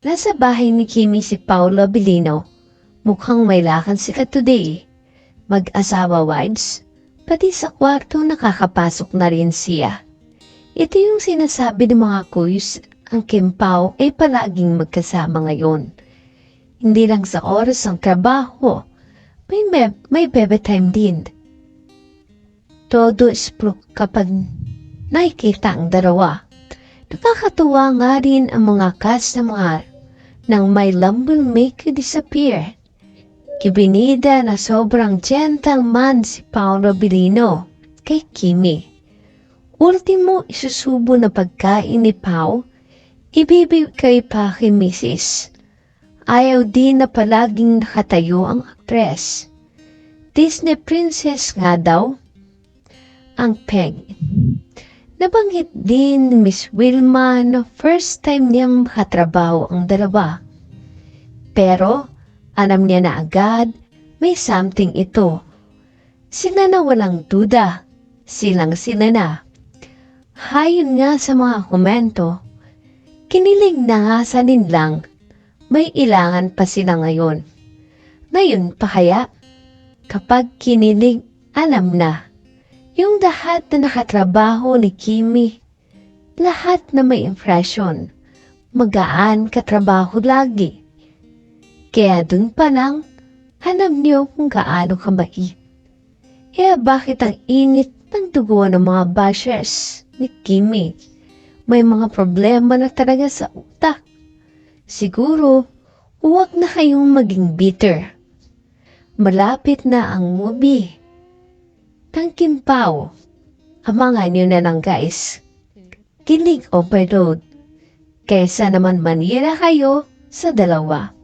Nasa bahay ni Kimi si Paolo Abilino. Mukhang may lakad sila today. Mag-asawa wives. Pati sa kwarto nakakapasok na rin siya. Ito yung sinasabi ng mga kuys, ang Kim Pao ay palaging magkasama ngayon. Hindi lang sa oras ng trabaho, may, me- may bebe time din. Todo isprok kapag nakikita ang dalawa. Nakakatuwa nga rin ang mga cast na mga nang my love make you disappear. Kibinida na sobrang gentleman si Paolo Bilino kay Kimi. Ultimo isusubo na pagkain ni Pao, ibibigay pa kay Mrs. Ayaw din na palaging nakatayo ang aktres. Disney princess nga daw ang Peg. Nabanggit din ni Miss Wilma na first time niyang makatrabaho ang dalawa. Pero alam niya na agad may something ito. Sila na walang duda. Silang sila na. Hayon nga sa mga komento, kinilig na nga sa ninlang may ilangan pa sila ngayon. Ngayon pa kaya, kapag kinilig, alam na. Yung lahat na nakatrabaho ni Kimi, lahat na may impression, magaan katrabaho lagi. Kaya dun pa lang, alam niyo kung gaano kabait. Eh bakit ang init ng dugo ng mga bashers ni Kimi? May mga problema na talaga sa utak. Siguro, huwag na kayong maging bitter. Malapit na ang movie. Tangkin Pao. Abangan nyo na lang guys. Kilig overload. Kesa naman manira kayo sa dalawa.